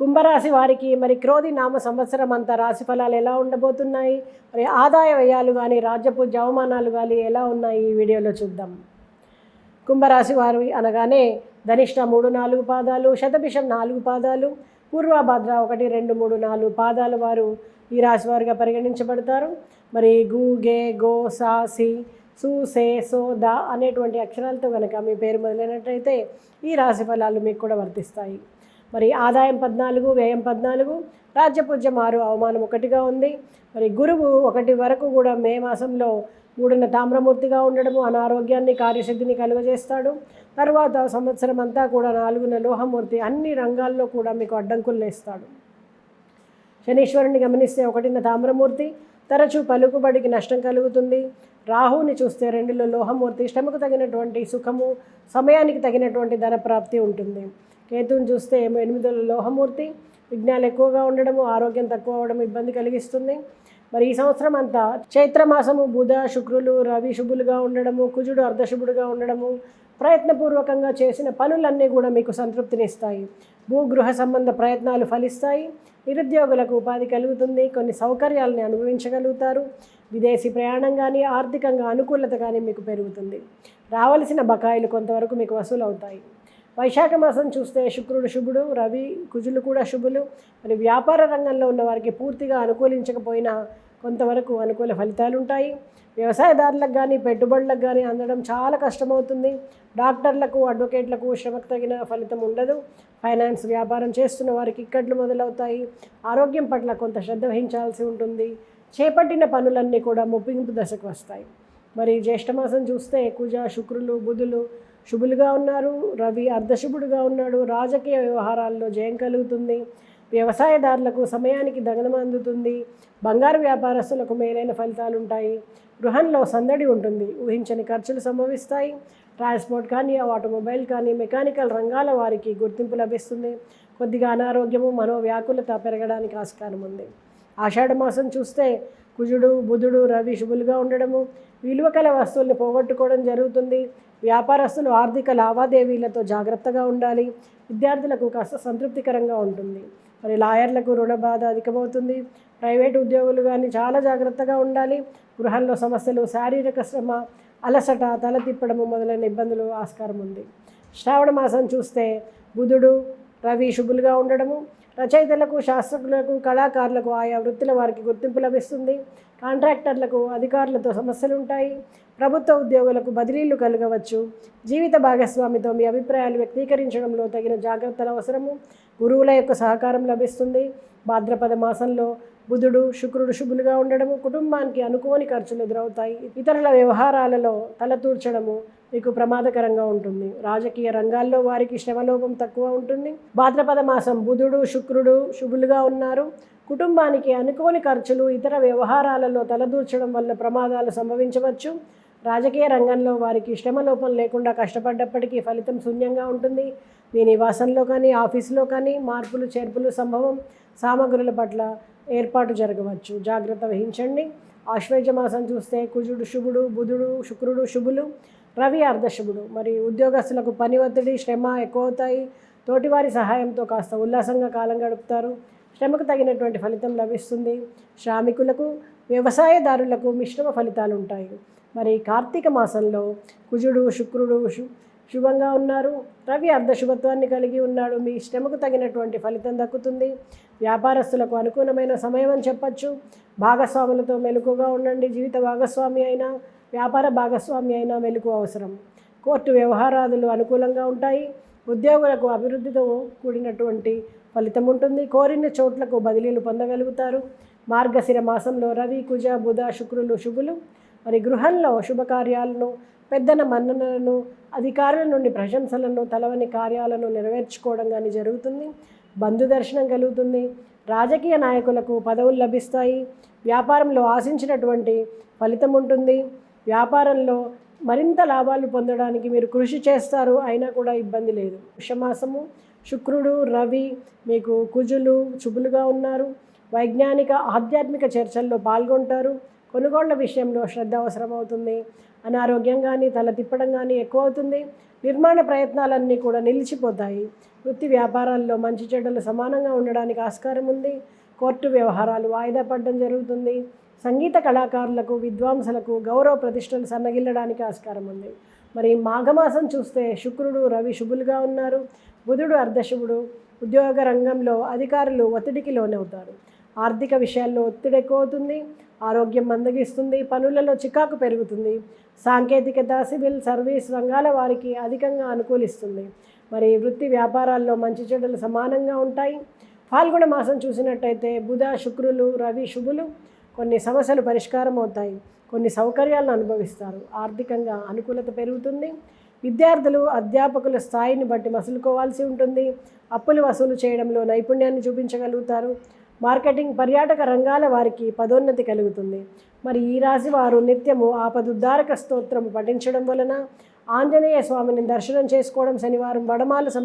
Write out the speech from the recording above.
కుంభరాశి వారికి మరి క్రోధి నామ సంవత్సరం అంతా రాశి ఫలాలు ఎలా ఉండబోతున్నాయి? మరి ఆదాయ వ్యయాలు కానీ రాజ్యపు అవమానాలు కానీ ఎలా ఉన్నాయి? ఈ వీడియోలో చూద్దాం. కుంభరాశి వారు అనగానే ధనిష్ట మూడు నాలుగు పాదాలు శతభిషం నాలుగు పాదాలు పూర్వభద్ర ఒకటి రెండు మూడు నాలుగు పాదాల వారు ఈ రాశి వారుగా పరిగణించబడతారు. మరి గు గే గో సా సి సు సే సో ద అనేటువంటి అక్షరాలతో కనుక మీ పేరు మొదలైనట్టయితే ఈ రాశి ఫలాలు మీకు కూడా వర్తిస్తాయి. మరి ఆదాయం పద్నాలుగు వ్యయం పద్నాలుగు రాజ్యపూజ్యం ఆరు అవమానం ఒకటిగా ఉంది. మరి గురువు ఒకటి వరకు కూడా మే మాసంలో మూడున్న తామ్రమూర్తిగా ఉండడము అనారోగ్యాన్ని కార్యశుద్ధిని కలుగజేస్తాడు. తర్వాత సంవత్సరం అంతా కూడా నాలుగున లోహమూర్తి అన్ని రంగాల్లో కూడా మీకు అడ్డంకులు వేస్తాడు శనీశ్వరుని గమనిస్తే ఒకటిన తామ్రమూర్తి తరచూ పలుకుబడికి నష్టం కలుగుతుంది. రాహుని చూస్తే రెండులో లోహమూర్తి శ్రమకు తగినటువంటి సుఖము సమయానికి తగినటువంటి ధనప్రాప్తి ఉంటుంది. కేతువుని చూస్తే ఎనిమిదో ఎనిమిదిలో లోహమూర్తి విఘ్నాలు ఎక్కువగా ఉండడము ఆరోగ్యం తక్కువ అవడం ఇబ్బంది కలిగిస్తుంది. మరి ఈ సంవత్సరం అంతా చైత్రమాసము బుధ శుక్రులు రవి శుభులుగా ఉండడము కుజుడు అర్ధశుభుడుగా ఉండడము ప్రయత్నపూర్వకంగా చేసిన పనులన్నీ కూడా మీకు సంతృప్తినిస్తాయి. భూగృహ సంబంధ ప్రయత్నాలు ఫలిస్తాయి. నిరుద్యోగులకు ఉపాధి కలుగుతుంది. కొన్ని సౌకర్యాలని అనుభవించగలుగుతారు. విదేశీ ప్రయాణం కానీ ఆర్థికంగా అనుకూలత కానీ మీకు పెరుగుతుంది. రావలసిన బకాయిలు కొంతవరకు మీకు వసూలవుతాయి. వైశాఖ మాసం చూస్తే శుక్రుడు శుభుడు రవి కుజులు కూడా శుభులు. మరి వ్యాపార రంగంలో ఉన్న వారికి పూర్తిగా అనుకూలించకపోయినా కొంతవరకు అనుకూల ఫలితాలు ఉంటాయి వ్యవసాయదారులకు కానీ పెట్టుబడులకు కానీ అందడం చాలా కష్టమవుతుంది. డాక్టర్లకు అడ్వకేట్లకు శ్రమకు తగిన ఫలితం ఉండదు. ఫైనాన్స్ వ్యాపారం చేస్తున్న వారికి ఇక్కట్లు మొదలవుతాయి. ఆరోగ్యం పట్ల కొంత శ్రద్ధ వహించాల్సి ఉంటుంది. చేపట్టిన పనులన్నీ కూడా ముప్పింపు దశకు వస్తాయి. మరి జ్యేష్ఠమాసం చూస్తే కుజ శుక్రులు బుధులు శుభులుగా ఉన్నారు. రవి అర్ధశుభుడుగా ఉన్నాడు. రాజకీయ వ్యవహారాల్లో జయం కలుగుతుంది. వ్యవసాయదారులకు సమయానికి దగనం అందుతుంది. బంగారు వ్యాపారస్తులకు మేలైన ఫలితాలు ఉంటాయి గృహంలో సందడి ఉంటుంది. ఊహించని ఖర్చులు సంభవిస్తాయి. ట్రాన్స్పోర్ట్ కానీ ఆటోమొబైల్ కానీ మెకానికల్ రంగాల వారికి గుర్తింపు లభిస్తుంది. కొద్దిగా అనారోగ్యము మనోవ్యాకులత పెరగడానికి ఆస్కారం ఉంది ఆషాఢ మాసం చూస్తే కుజుడు బుధుడు రవి శుభులుగా ఉండడము విలువ కల వస్తువులను పోగొట్టుకోవడం జరుగుతుంది. వ్యాపారస్తులు ఆర్థిక లావాదేవీలతో జాగ్రత్తగా ఉండాలి. విద్యార్థులకు కాస్త సంతృప్తికరంగా ఉంటుంది. మరి లాయర్లకు రుణ బాధ అధికమవుతుంది. ప్రైవేట్ ఉద్యోగులు కానీ చాలా జాగ్రత్తగా ఉండాలి. గృహంలో సమస్యలు శారీరక శ్రమ అలసట తల తిప్పడము మొదలైన ఇబ్బందులు ఆస్కారం ఉంది. శ్రావణ మాసం చూస్తే బుధుడు రవి శుభులుగా ఉండడము రచయితలకు శాస్త్రజ్ఞులకు కళాకారులకు ఆయా వృత్తుల వారికి గుర్తింపు లభిస్తుంది. కాంట్రాక్టర్లకు అధికారులతో సమస్యలు ఉంటాయి ప్రభుత్వ ఉద్యోగులకు బదిలీలు కలగవచ్చు. జీవిత భాగస్వామితో మీ అభిప్రాయాలు వ్యక్తీకరించడంలో తగిన జాగ్రత్తలు అవసరము. గురువుల యొక్క సహకారం లభిస్తుంది. భాద్రపద మాసంలో బుధుడు శుక్రుడు శుభులుగా ఉండడము కుటుంబానికి అనుకోని ఖర్చులు ఎదురవుతాయి. ఇతరుల వ్యవహారాలలో తలతూర్చడము మీకు ప్రమాదకరంగా ఉంటుంది. రాజకీయ రంగాల్లో వారికి శ్రమలోపం తక్కువ ఉంటుంది. భాద్రపద మాసం బుధుడు శుక్రుడు శుభులుగా ఉన్నారు. కుటుంబానికి అనుకోని ఖర్చులు ఇతర వ్యవహారాలలో తలదూర్చడం వల్ల ప్రమాదాలు సంభవించవచ్చు. రాజకీయ రంగంలో వారికి శ్రమలోపం లేకుండా కష్టపడ్డప్పటికీ ఫలితం శూన్యంగా ఉంటుంది. మీ నివాసంలో కానీ ఆఫీసులో కానీ మార్పులు చేర్పులు సంభవం సామగ్రుల పట్ల ఏర్పాటు జరగవచ్చు. జాగ్రత్త వహించండి. ఆశ్వేజ మాసం చూస్తే కుజుడు శుభుడు బుధుడు శుక్రుడు శుభులు రవి అర్ధశుభుడు మరి ఉద్యోగస్తులకు పని ఒత్తిడి శ్రమ ఎక్కువ అవుతాయి తోటివారి సహాయంతో కాస్త ఉల్లాసంగా కాలం గడుపుతారు. శ్రమకు తగినటువంటి ఫలితం లభిస్తుంది. శ్రామికులకు వ్యవసాయదారులకు మిశ్రమ ఫలితాలు ఉంటాయి మరి కార్తీక మాసంలో కుజుడు శుక్రుడు శు శుభంగా ఉన్నారు. రవి అర్ధశుభత్వాన్ని కలిగి ఉన్నాడు. మీ శ్రమకు తగినటువంటి ఫలితం దక్కుతుంది. వ్యాపారస్తులకు అనుకూలమైన సమయం అని చెప్పచ్చు. భాగస్వాములతో మెలకుగా ఉండండి. జీవిత భాగస్వామి అయినా వ్యాపార భాగస్వామి అయినా మెలకు అవసరం. కోర్టు వ్యవహారాదులు అనుకూలంగా ఉంటాయి. ఉద్యోగులకు అభివృద్ధితో కూడినటువంటి ఫలితం ఉంటుంది. కోరిన చోట్లకు బదిలీలు పొందగలుగుతారు. మార్గశిర మాసంలో రవి కుజ బుధ శుక్రులు శుభులు. మరి గృహంలో శుభకార్యాలను పెద్దన మన్ననలను అధికారుల నుండి ప్రశంసలను తలవని కార్యాలను నెరవేర్చుకోవడం కానీ జరుగుతుంది. బంధు దర్శనం కలుగుతుంది. రాజకీయ నాయకులకు పదవులు లభిస్తాయి. వ్యాపారంలో ఆశించినటువంటి ఫలితం ఉంటుంది. వ్యాపారంలో మరింత లాభాలు పొందడానికి మీరు కృషి చేస్తారు. అయినా కూడా ఇబ్బంది లేదు. వృషమాసము శుక్రుడు రవి మీకు కుజులు శుభులుగా ఉన్నారు. వైజ్ఞానిక ఆధ్యాత్మిక చర్చల్లో పాల్గొంటారు. కొనుగోళ్ళ విషయంలో శ్రద్ధ అవసరమవుతుంది. అనారోగ్యం కానీ తల తిప్పడం కానీ ఎక్కువ అవుతుంది నిర్మాణ ప్రయత్నాలన్నీ కూడా నిలిచిపోతాయి. వృత్తి వ్యాపారాల్లో మంచి చెడ్డలు సమానంగా ఉండడానికి ఆస్కారం ఉంది. కోర్టు వ్యవహారాలు వాయిదా పడడం జరుగుతుంది. సంగీత కళాకారులకు విద్వాంసులకు గౌరవ ప్రతిష్టలు సన్నగిల్లడానికి ఆస్కారం ఉంది. మరి మాఘమాసం చూస్తే శుక్రుడు రవి శుభులుగా ఉన్నారు. బుధుడు అర్ధశుభుడు. ఉద్యోగ రంగంలో అధికారులు ఒత్తిడికి లోనవుతారు. ఆర్థిక విషయాల్లో ఒత్తిడి ఎక్కువ అవుతుంది ఆరోగ్యం మందగిస్తుంది పనులలో చికాకు పెరుగుతుంది. సాంకేతికత సివిల్ సర్వీస్ రంగాల వారికి అధికంగా అనుకూలిస్తుంది. మరి వృత్తి వ్యాపారాల్లో మంచి చెడులు సమానంగా ఉంటాయి. ఫాల్గుణ మాసం చూసినట్టయితే బుధ శుక్రులు రవి శుభులు కొన్ని సమస్యలు పరిష్కారం అవుతాయి. కొన్ని సౌకర్యాలను అనుభవిస్తారు. ఆర్థికంగా అనుకూలత పెరుగుతుంది. విద్యార్థులు అధ్యాపకుల స్థాయిని బట్టి మసులుకోవాల్సి ఉంటుంది. అప్పులు వసూలు చేయడంలో నైపుణ్యాన్ని చూపించగలుగుతారు. మార్కెటింగ్ పర్యాటక రంగాల వారికి పదోన్నతి కలుగుతుంది. మరి ఈ రాశి వారు నిత్యము ఆపదుద్ధారక స్తోత్రం పఠించడం వలన ఆంజనేయ స్వామిని దర్శనం చేసుకోవడం శనివారం వడమాల